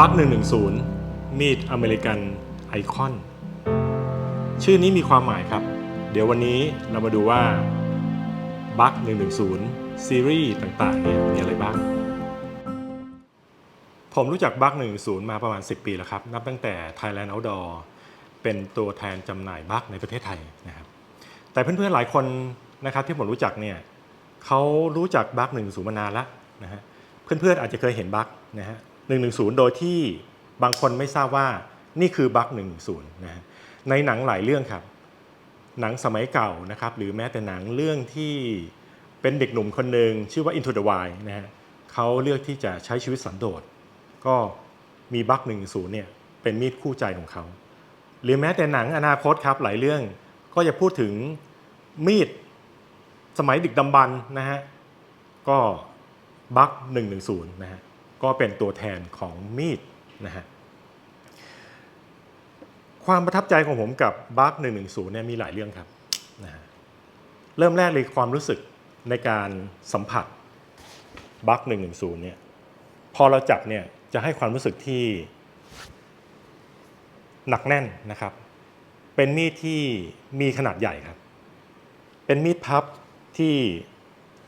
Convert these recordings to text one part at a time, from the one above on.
บัค110 มีดอเมริกันไอคอน ชื่อนี้มีความหมายครับ เดี๋ยววันนี้เรามาดูว่าบัค110 ซีรีส์ต่างๆเนี่ยมีอะไรบ้าง ผมรู้จักบัค110 มาประมาณ 10 ปีแล้วครับ นับตั้งแต่ Thailand Outdoor เป็นตัวแทนจำหน่ายบัคในประเทศไทยนะครับ แต่เพื่อนๆหลายคนนะครับที่ผมรู้จักเนี่ยเขารู้จักบัค110 มานานแล้วนะฮะเพื่อนๆอาจจะเคยเห็นบัคนะฮะ 110 โดยที่บางคนไม่ทราบว่านี่คือบัค110นะฮะในหนังหลายเรื่องครับ หนังสมัยเก่านะครับ หรือแม้แต่หนังเรื่องที่เป็นเด็กหนุ่มคนหนึ่งชื่อว่า Into the Wild นะฮะเขาเลือกที่จะใช้ชีวิตสันโดษ ก็มีบัค110เนี่ยเป็นมีดคู่ใจของเขา หรือแม้แต่หนังอนาคตครับหลายเรื่องก็จะพูดถึงมีดสมัยดึกดำบรรพ์นะฮะก็บัค110นะฮะ ก็เป็นตัวแทนของมีดนะฮะความประทับใจของผมกับบัค110เนี่ยมีหลายเรื่องครับนะฮะเริ่มแรกเลยความรู้สึกในการสัมผัสบัค110เนี่ยพอเราจับเนี่ยจะให้ความรู้สึกที่หนักแน่นนะครับ เป็นมีดที่มีขนาดใหญ่ครับ เป็นมีดพับที่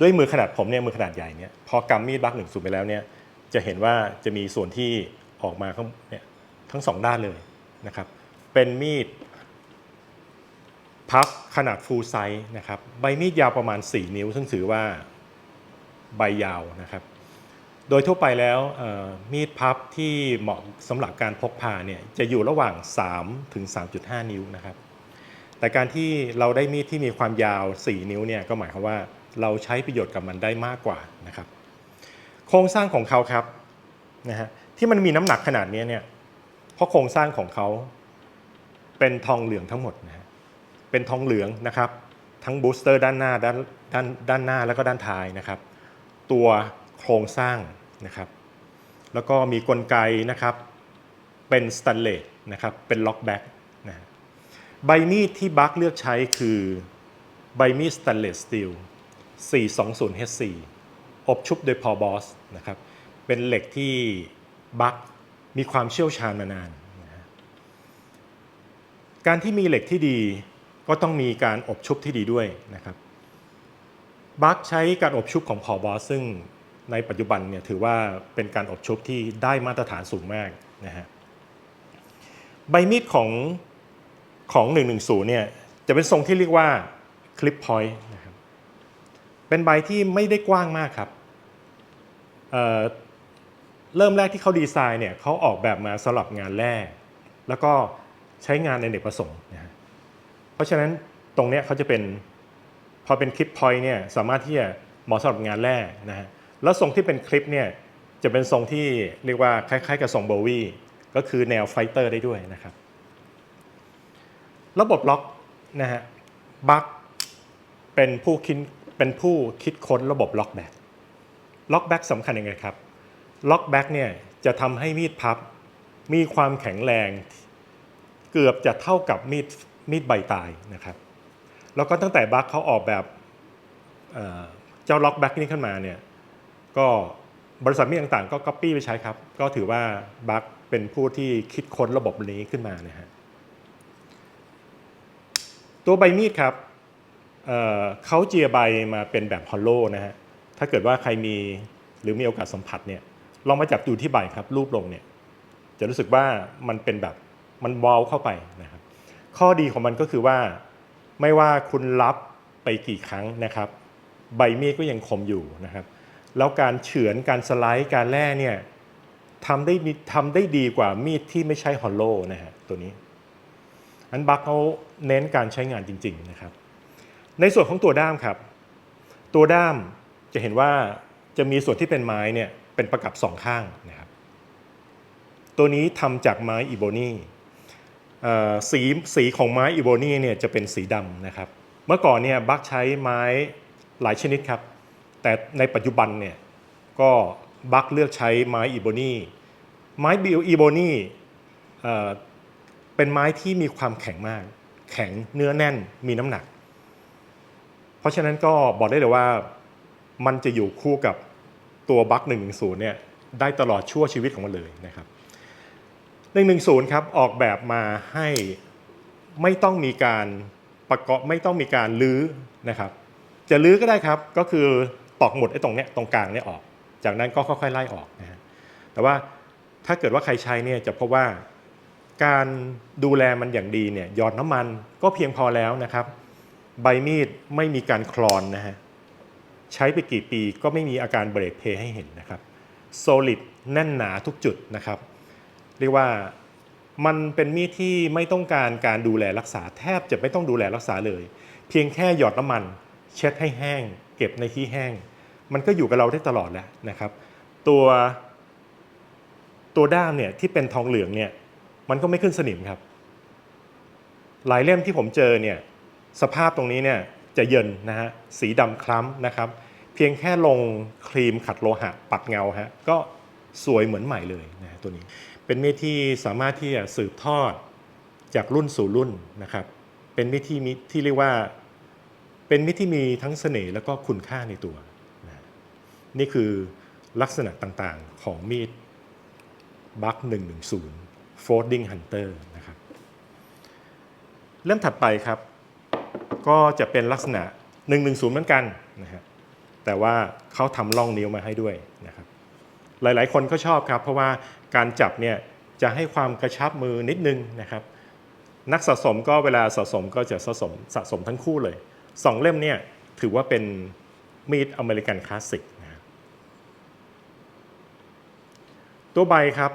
ด้วยมือขนาดผมเนี่ยมือขนาดใหญ่เนี่ยพอกำมีดบักหนึ่งสูบไปแล้วเนี่ย จะเห็นว่าจะมีส่วนที่ออกมาข้างเนี่ยทั้งสองด้านเลยนะครับ เป็นมีดพับขนาดฟูลไซส์นะครับ ใบมีดยาวประมาณ 4 นิ้ว ซึ่งถือว่าใบยาวนะครับ โดยทั่วไปแล้วมีดพับที่เหมาะสำหรับการพกพาเนี่ยจะอยู่ระหว่าง 3 ถึง 3.5 นิ้วนะครับ แต่การที่เราได้มีดที่มีความยาว 4 นิ้วเนี่ยก็หมายความว่าเราใช้ประโยชน์กับมันได้มากกว่านะครับ โครงสร้างของเขาครับนะฮะที่มันมีน้ำหนักขนาดนี้เนี่ยเพราะโครงสร้างของเขาเป็นทองเหลืองทั้งหมดนะฮะเป็นทองเหลืองนะครับ ทั้งบูสเตอร์ด้านหน้าด้านด้านด้านหน้าแล้วก็ด้านท้ายนะครับ ตัวโครงสร้างนะครับ แล้วก็มีกลไกนะครับเป็นสแตนเลสนะครับเป็นล็อกแบ็กนะฮะใบมีดที่บัคเลือกใช้คือใบมีดสแตนเลสสตีล420 HC อบชุบโดยพอบอสนะครับเป็นเหล็กที่บัคมีความเชี่ยวชาญมานานนะการที่มีเหล็กที่ดีก็ต้องมีการอบชุบที่ดีด้วยนะครับบัคใช้การอบชุบของพอบอสซึ่งในปัจจุบันเนี่ยถือว่าเป็นการอบชุบที่ได้มาตรฐานสูงมากนะฮะใบมีดของของ 110 เนี่ยจะเป็นทรงที่เรียกว่าคลิปพอยต์นะครับเป็นใบที่ไม่ได้กว้างมากครับ เเริ่มแรกที่เขาดีไซน์เนี่ยเขาออกแบบมาสำหรับงานแร่แล้วก็ใช้งานในเด็กประสงค์นะฮะเพราะฉะนั้นตรงเนี้ยเขาจะเป็นพอเป็นคลิปพอยต์เนี่ยสามารถที่จะเหมาะสำหรับงานแรกนะฮะแล้วทรงที่เป็นคลิปเนี่ยจะเป็นทรงที่เรียกว่าคล้ายๆ กับทรงโบวีก็คือแนวไฟเตอร์ได้ด้วยนะครับ ระบบล็อกนะฮะบัคเป็นผู้คิดเป็นผู้คิดค้นระบบล็อกแบ็ก ล็อกแบ็กสำคัญยังไงครับล็อกแบ็กเนี่ยจะทำให้มีดพับ มีความแข็งแรง เกือบจะเท่ากับมีดมีดใบตายนะครับ แล้วก็ตั้งแต่บัคเขาออกแบบเจ้าล็อกแบ็กนี้ขึ้นมาเนี่ยก็บริษัทมีดต่างๆ ก็ก๊อปปี้ไปใช้ครับ ก็ถือว่าบัคเป็นผู้ที่คิดค้นระบบนี้ขึ้นมานะฮะตัวใบมีดครับเเขาเจียใบมาเป็นแบบฮอลโลนะฮะ ถ้าเกิดว่าใครมีหรือมีโอกาสสัมผัสเนี่ยลองมาจับดูที่ใบครับ รูปลงเนี่ยจะรู้สึกว่ามันเป็นแบบมันวอลเข้าไปนะครับ ข้อดีของมันก็คือว่าไม่ว่าคุณรับไปกี่ครั้งนะครับ ใบมีดก็ยังคมอยู่นะครับ แล้วการเฉือนการสไลด์การแล่เนี่ยทำได้ทำได้ดีกว่ามีดที่ไม่ใช่ฮอลโลนะฮะตัวนี้ อันบัคเขาเน้นการใช้งานจริง ๆนะครับ ในส่วนของตัวด้ามครับ ตัวด้าม จะเห็นว่าจะมีส่วนที่เป็นไม้เนี่ยเป็นประกับสองข้างนะครับตัวนี้ทำจากไม้อีโบนีสีสีของไม้อีโบนีเนี่ยจะเป็นสีดำนะครับ เมื่อก่อนเนี่ยบัคใช้ไม้หลายชนิดครับ แต่ในปัจจุบันเนี่ยก็บัคเลือกใช้ไม้อีโบนีไม้บิวอีโบนีเป็นไม้ที่มีความแข็งมาก แข็งเนื้อแน่นมีน้ำหนัก เพราะฉะนั้นก็บอกได้เลยว่า มันจะอยู่คู่กับตัวบัค110เนี่ยได้ตลอดชั่วชีวิตของมันเลยนะครับ110ครับออกแบบมาให้ไม่ต้องมีการประกอบไม่ต้องมีการลื้อนะครับ จะลื้อก็ได้ครับก็คือตอกหมดไอ้ตรงเนี้ยตรงกลางเนี่ยออก จากนั้นก็ค่อยๆไล่ออกนะฮะแต่ว่าถ้าเกิดว่าใครใช้เนี่ยจะพบว่าการดูแลมันอย่างดีเนี่ยหยอดน้ำมันก็เพียงพอแล้วนะครับ ใบมีดไม่มีการคลอนนะฮะ ใช้ไปกี่ปีก็ไม่มีอาการเบรกเพย์ให้เห็นนะครับโซลิดแน่นหนาทุกจุดนะครับ เรียกว่ามันเป็นมีดที่ไม่ต้องการการดูแลรักษาแทบจะไม่ต้องดูแลรักษาเลย เพียงแค่หยอดน้ำมัน เช็ดให้แห้ง เก็บในที่แห้ง มันก็อยู่กับเราได้ตลอดแล้วนะครับ ตัวตัวด้ามเนี่ยที่เป็นทองเหลืองเนี่ยมันก็ไม่ขึ้นสนิมครับ หลายเล่มที่ผมเจอเนี่ยสภาพตรงนี้เนี่ย จะเยินนะฮะสีดำคล้ำนะครับ เพียงแค่ลงครีมขัดโลหะปัดเงาฮะก็สวยเหมือนใหม่เลยนะฮะตัวนี้ เป็นมีดที่สามารถที่จะสืบทอดจากรุ่นสู่รุ่นนะครับ เป็นมีดที่มีที่เรียกว่า เป็นมีดที่มีทั้งเสน่ห์แล้วก็คุณค่าในตัวนะนี่คือลักษณะต่างๆของมีดบัค110 Folding Hunter นะครับ เล่มถัดไปครับ ก็จะเป็นลักษณะ 110 เหมือนกันนะฮะแต่ว่าเขาทำล่องนิ้วมาให้ด้วยนะครับหลาย ๆ คนก็ชอบครับ เพราะว่าการจับเนี่ยจะให้ความกระชับมือนิดนึงนะครับ นักสะสมก็เวลาสะสมก็จะสะสมสะสมทั้งคู่เลยสองเล่มเนี่ยถือว่าเป็นมีดอเมริกันคลาสสิกนะตัวใบครับ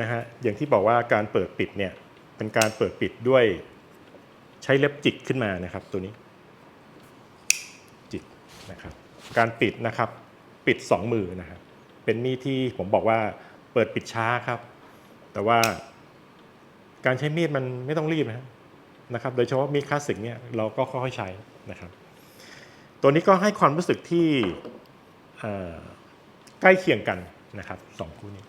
นะฮะอย่างที่บอกว่าการเปิดปิดเนี่ยเป็นการเปิดปิดด้วย ใช้เล็บจิกขึ้นมานะครับ ตัวนี้ จิกนะครับ การปิดนะครับ ปิด 2 มือนะครับเป็นมีดที่ผมบอกว่าเปิดปิดช้าครับ แต่ว่าการใช้มีดมันไม่ต้องรีบนะครับนะครับ โดยเฉพาะมีดคลาสสิกเนี่ยเราก็ค่อยๆใช้นะครับ ตัวนี้ก็ให้ความรู้สึกที่ใกล้เคียงกันนะครับสองคู่นี้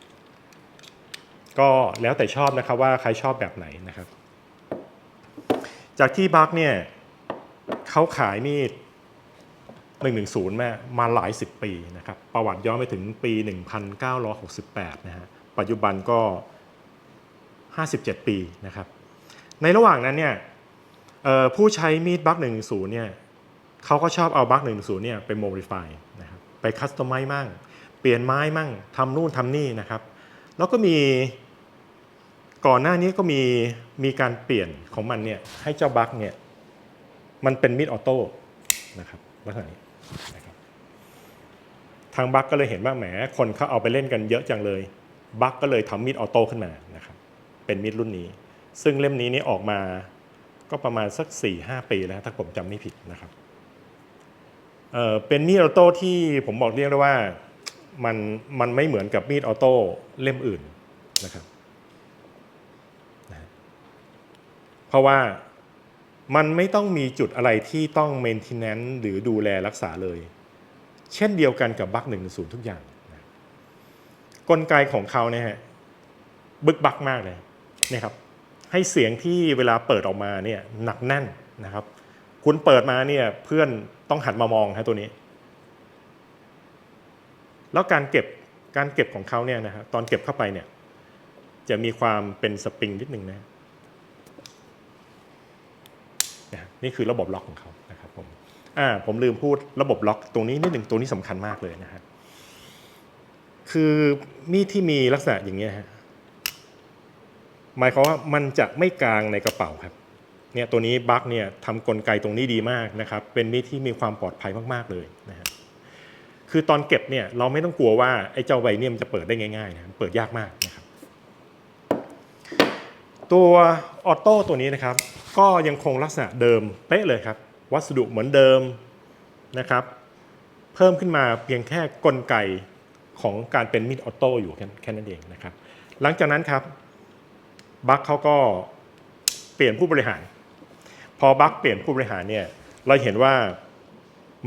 ก็แล้วแต่ชอบนะครับว่าใครชอบแบบไหนนะครับ จากที่บัคเนี่ยเขาขายมีด110มามาหลายสิบปีนะครับประวัติย้อนไปถึงปี 1968นะฮะปัจจุบันก็ 57 ปีนะครับในระหว่างนั้นเนี่ยผู้ใช้มีดบัค110เนี่ยเขาก็ชอบเอาบัค110เนี่ยไปโมดิฟายนะครับไปคัสตอมไมซ์มั่ง เปลี่ยนไม้มั่งทำนู่นทำนี่นะครับ แล้วก็มี ก่อนหน้านี้ก็มีมีการเปลี่ยนของมันเนี่ยให้เจ้าบัคเนี่ยมันเป็นมีดออโต้นะครับลักษณะนี้นะครับทางบัคก็เลยเห็นว่าแหมคนเขาเอาไปเล่นกันเยอะจังเลยบัคก็เลยทำมีดออโต้ขึ้นมานะครับเป็นมีดรุ่นนี้ ซึ่งเล่มนี้นี่ออกมาก็ประมาณสัก 4-5 ปีแล้วถ้าผมจำไม่ผิดนะครับเออเป็นมีดออโต้ที่ผมบอกเรียกได้ว่ามันมันไม่เหมือนกับมีดออโต้เล่มอื่นนะครับ เพ ราะว่ามันไม่ต้องมีจุดอะไรที่ต้อง maintenance หรือดูแลรักษาเลย เช่นเดียวกันกับบัคหนึ่งศูนย์ทุกอย่างนะกลไกของเขาเนี่ยฮะบึกบักมากเลยเนี่ยครับ ให้เสียงที่เวลาเปิดออกมาเนี่ยหนักแน่นนะครับ คุณเปิดมาเนี่ยเพื่อนต้องหันมามองฮะตัวนี้ แล้วการเก็บการเก็บของเขาเนี่ยนะครับตอนเก็บเข้าไปเนี่ยจะมีความเป็นสปริงนิดนึงนะ นี่คือระบบล็อกของเขานะครับผมอ่าผมลืมพูดระบบล็อกตรงนี้นิดหนึ่งตัวนี้สำคัญมากเลยนะฮะคือมีดที่มีลักษณะอย่างเงี้ยฮะหมายความว่ามันจะไม่กลางในกระเป๋าครับเนี่ยตัวนี้บัคเนี่ยทำกลไกตรงนี้ดีมากนะครับ เป็นมีดที่มีความปลอดภัยมากๆเลยนะฮะคือตอนเก็บเนี่ยเราไม่ต้องกลัวว่าไอ้เจ้าใบเนี่ยมันจะเปิดได้ง่ายๆนะเปิดยากมากนะครับ ตัวออโต้ตัวนี้นะครับ ก็ยังคงลักษณะเดิมเป๊ะเลยครับ วัสดุเหมือนเดิมนะครับ เพิ่มขึ้นมาเพียงแค่กลไกของการเป็นมีดออโต้อยู่แค่นั้นเองนะครับ หลังจากนั้นครับบัคเขาก็เปลี่ยนผู้บริหาร พอบัคเปลี่ยนผู้บริหารเนี่ยเราเห็นว่า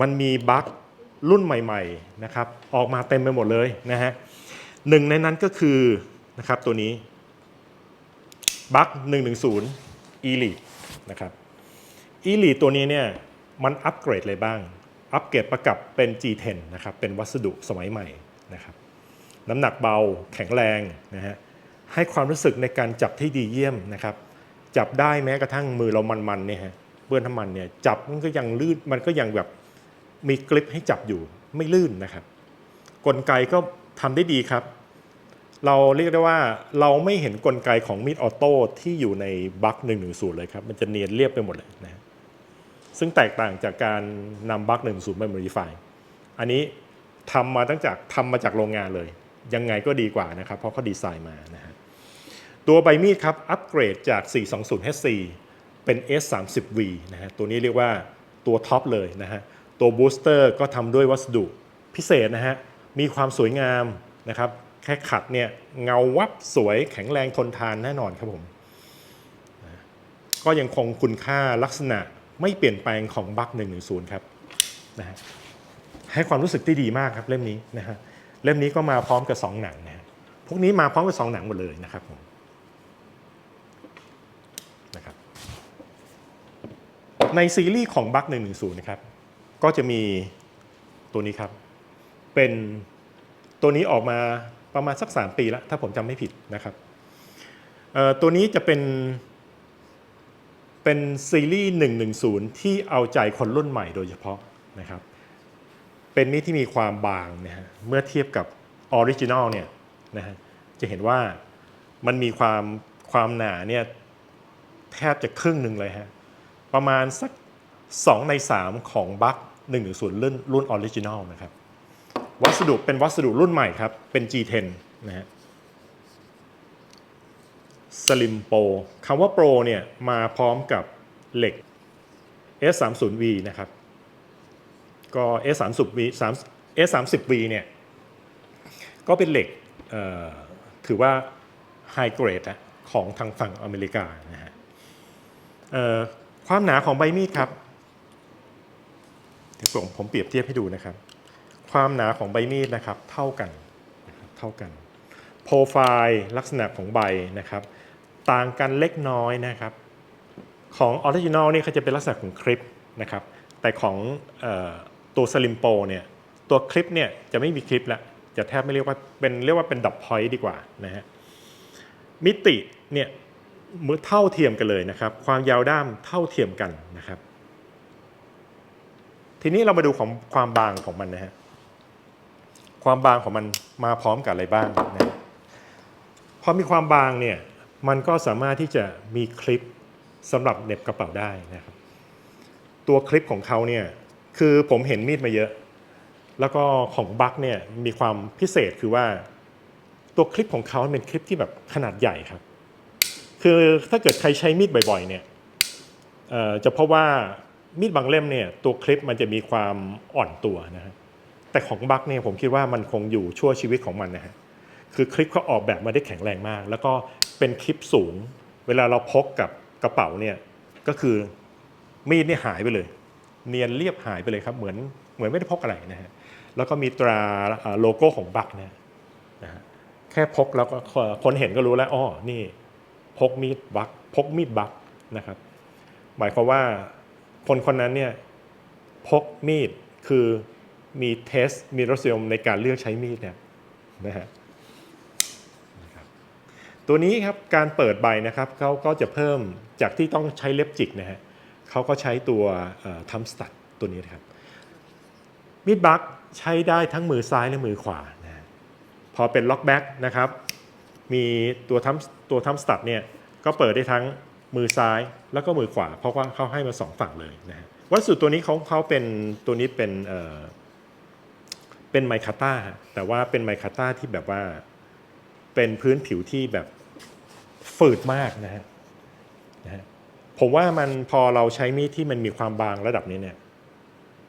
มันมีบัครุ่นใหม่ๆนะครับออกมาเต็มไปหมดเลยนะฮะหนึ่งในนั้นก็คือนะครับตัวนี้ บัค110 Elite นะครับ Elite ตัวนี้เนี่ยมันอัปเกรดอะไรบ้าง อัปเกรดประกับเป็น G10 นะครับ เป็นวัสดุสมัยใหม่นะครับ น้ำหนักเบาแข็งแรงนะฮะ ให้ความรู้สึกในการจับที่ดีเยี่ยมนะครับ จับได้แม้กระทั่งมือเรามันๆเนี่ยฮะเปื้อนน้ำมันเนี่ยจับมันก็ยังลื่น มันก็ยังแบบมีกริปให้จับอยู่ไม่ลื่นนะครับ กลไกก็ทำได้ดีครับ เราเรียกได้ว่าเราไม่เห็นกลไกของมีดออโต้ที่อยู่ในบัค1 1 0เลยครับ มันจะเนียนเรียบไปหมดเลยนะซึ่งแตกต่างจากการนำบัค1 1 0มา modify อันนี้ทำมาตั้งจากทำมาจากโรงงานเลย ยังไงก็ดีกว่านะครับ เพราะเขาดีไซน์มานะฮะตัวใบมีดครับ อัปเกรดจาก 420 HC เป็น S30V นะฮะตัวนี้เรียกว่าตัวท็อปเลยนะฮะตัวบูสเตอร์ก็ทำด้วยวัสดุพิเศษนะฮะมีความสวยงามนะครับ ค่ขัดเนี่ยเงาวับสวยแข็งแรงทนทานแน่นอนครับผม ก็ยังคงคุณค่าลักษณะไม่เปลี่ยนแปลงของบัค110 ครับนะฮะให้ความรู้สึกที่ดีมากครับเล่มนี้นะฮะเล่มนี้ก็มาพร้อมกับ 2 หนังนะฮะพวกนี้มาพร้อมกับ 2 หนังหมดเลยนะครับผมนะครับในซีรีส์ของบัค110 นะครับ ก็จะมีตัวนี้ครับ เป็นตัวนี้ออกมา ประมาณสัก 3 ปีแล้วถ้าผมจำไม่ผิดนะครับตัวนี้จะเป็นเป็นซีรีส์ 110 ที่เอาใจคนรุ่นใหม่โดยเฉพาะนะครับ เป็นมีดที่มีความบางนะฮะเมื่อเทียบกับออริจินอลเนี่ยนะฮะจะเห็นว่ามันมีความความหนาเนี่ยแทบจะครึ่งหนึ่งเลยฮะประมาณสัก 2 ใน 3 ของบัค110รุ่นรุ่นออริจินอลนะครับ วัสดุเป็นวัสดุรุ่นใหม่ครับ เป็น G10 นะฮะสลิมโปรคำว่าโปรเนี่ยมาพร้อมกับเหล็ก S30V นะครับ ก็ S30V 3 S30V เนี่ย ก็เป็นเหล็กถือว่าไฮเกรดนะของทางฝั่งอเมริกานะฮะความหนาของใบมีดครับเดี๋ยวผมผมเปรียบเทียบให้ดูนะครับ ความหนาของใบมีดนะครับเท่ากันเท่ากันโปรไฟล์ลักษณะของใบนะครับ ต่างกันเล็กน้อยนะครับ ของออริจินอลนี่เขาจะเป็นลักษณะของคลิปนะครับ แต่ของออตัวสลิมโปเนี่ยตัวคลิปเนี่ยจะไม่มีคลิปละจะแทบไม่เรียกว่าเป็นเรียกว่าเป็นดับพอยต์ดีกว่านะฮะมิติเนี่ยมือเท่าเทียมกันเลยนะครับ ความยาวด้ามเท่าเทียมกันนะครับ ทีนี้เรามาดูของความบางของมันนะฮะ ความบางของมันมาพร้อมกับอะไรบ้างนะพอมีความบางเนี่ยมันก็สามารถที่จะมีคลิปสำหรับเน็บกระเป๋าได้นะครับ ตัวคลิปของเขาเนี่ยคือผมเห็นมีดมาเยอะ แล้วก็ของบัคเนี่ยมีความพิเศษคือว่า ตัวคลิปของเขาเป็นคลิปที่แบบขนาดใหญ่ครับ คือถ้าเกิดใครใช้มีดบ่อยๆเนี่ยจะพบว่ามีดบางเล่มเนี่ยตัวคลิปมันจะมีความอ่อนตัวนะฮะ แต่ของบัคเนี่ยผมคิดว่ามันคงอยู่ชั่วชีวิตของมันนะฮะคือคลิปเขาออกแบบมาได้แข็งแรงมาก แล้วก็เป็นคลิปสูง เวลาเราพกกับกระเป๋าเนี่ยก็คือมีดเนี่ยหายไปเลย เนียนเรียบหายไปเลยครับ เหมือนเหมือนไม่ได้พกอะไรนะฮะแล้วก็มีตราโลโก้ของบัคเนี่ยนะฮะแค่พกแล้วก็คนเห็นก็รู้แล้วอ๋อนี่พกมีดบัคพกมีดบัคนะครับ หมายความว่าคนคนนั้นเนี่ยพกมีดคือ มีเทส มีรสนิยมในการเลือกใช้มีดเนี่ยนะฮะตัวนี้ครับการเปิดใบนะครับเขาก็จะเพิ่มจากที่ต้องใช้เล็บจิกนะฮะเขาก็ใช้ตัวทัมสตัดตัวนี้นะครับมีดบัคใช้ได้ทั้งมือซ้ายและมือขวานะพอเป็นล็อกแบ็กนะครับมีตัวทัมตัวทัมสตัดเนี่ยก็เปิดได้ทั้งมือซ้ายแล้วก็มือขวา เพราะว่าเขาให้มาสองฝั่งเลยนะฮะวัสดุตัวนี้เขาเขาเป็นตัวนี้เป็น เป็นไมคาต้าแต่ว่าเป็นไมคาต้าที่แบบว่าเป็นพื้นผิวที่แบบฝืดมากนะฮะนะฮะผมว่ามันพอเราใช้มีดที่มันมีความบางระดับนี้เนี่ย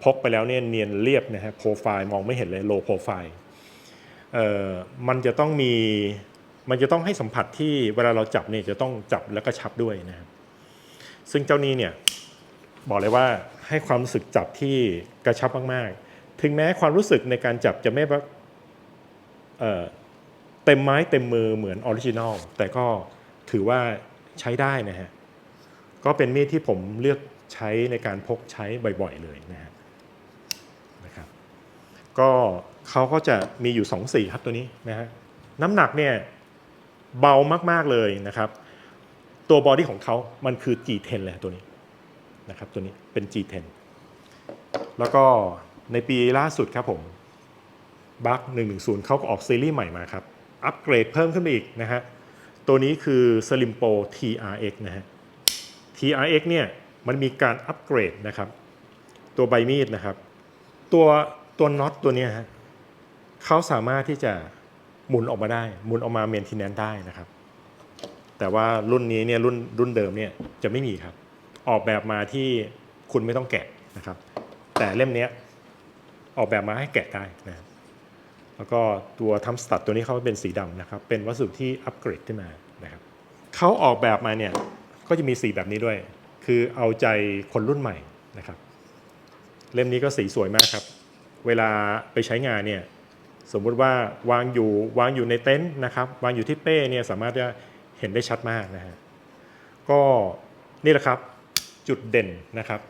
พกไปแล้วเนี่ยเนียนเรียบนะฮะโปรไฟล์มองไม่เห็นเลยโลโปรไฟล์เอ่อมันจะต้องมีมันจะต้องให้สัมผัสที่เวลาเราจับเนี่ยจะต้องจับแล้วก็ชับด้วยนะครับซึ่งเจ้านี้เนี่ยบอกเลยว่าให้ความรู้สึกจับที่กระชับมากๆ ถึงแม้ความรู้สึกในการจับจะไม่เเต็มไม้เต็มมือเหมือนออริจินอลแต่ก็ถือว่าใช้ได้นะฮะ ก็เป็นมีดที่ผมเลือกใช้ในการพกใช้บ่อยๆเลยนะฮะนะครับ ก็เขาก็จะมีอยู่ 2 สีครับตัวนี้นะฮะน้ำหนักเนี่ยเบามากๆเลยนะครับ ตัวบอดี้ของเขามันคือ G10 เลยตัวนี้นะครับตัวนี้เป็น G10 แล้วก็ ในปีล่าสุดครับผมบัค110เขาก็ออกซีรีส์ใหม่มาครับ อัปเกรดเพิ่มขึ้นไปอีกนะฮะ ตัวนี้คือ Slim Pro TRX นะฮะ TRX เนี่ยมันมีการอัปเกรดนะครับ ตัวใบมีดนะครับ ตัวตัวน็อตตัวนี้ฮะเขาสามารถที่จะหมุนออกมาได้หมุนออกมาเมนทีแนนได้นะครับ แต่ว่ารุ่นนี้เนี่ยรุ่นรุ่นเดิมเนี่ยจะไม่มีครับ ออกแบบมาที่คุณไม่ต้องแกะนะครับ แต่เล่มเนี้ย ออกแบบมาให้แกะได้นะครับแล้วก็ตัวทำสตัดตัวนี้เขาเป็นสีดำนะครับ เป็นวัสดุที่อัปเกรดขึ้นมานะครับเขาออกแบบมาเนี่ยก็จะมีสีแบบนี้ด้วย คือเอาใจคนรุ่นใหม่นะครับ เล่มนี้ก็สีสวยมากครับ เวลาไปใช้งานเนี่ยสมมุติว่าวางอยู่วางอยู่ในเต็นท์นะครับ วางอยู่ที่เป้เนี่ยสามารถจะเห็นได้ชัดมากนะฮะก็นี่แหละครับจุดเด่นนะครับ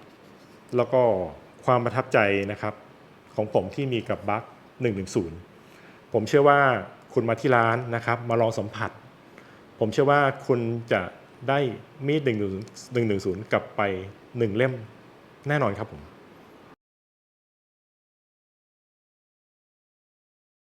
แล้วก็ความประทับใจนะครับ ของผมที่มีกับบัค110 ผมเชื่อว่าคุณมาที่ร้านนะครับ มาลองสัมผัส ผมเชื่อว่าคุณจะได้มีด110กลับไป 1 เล่มแน่นอนครับผม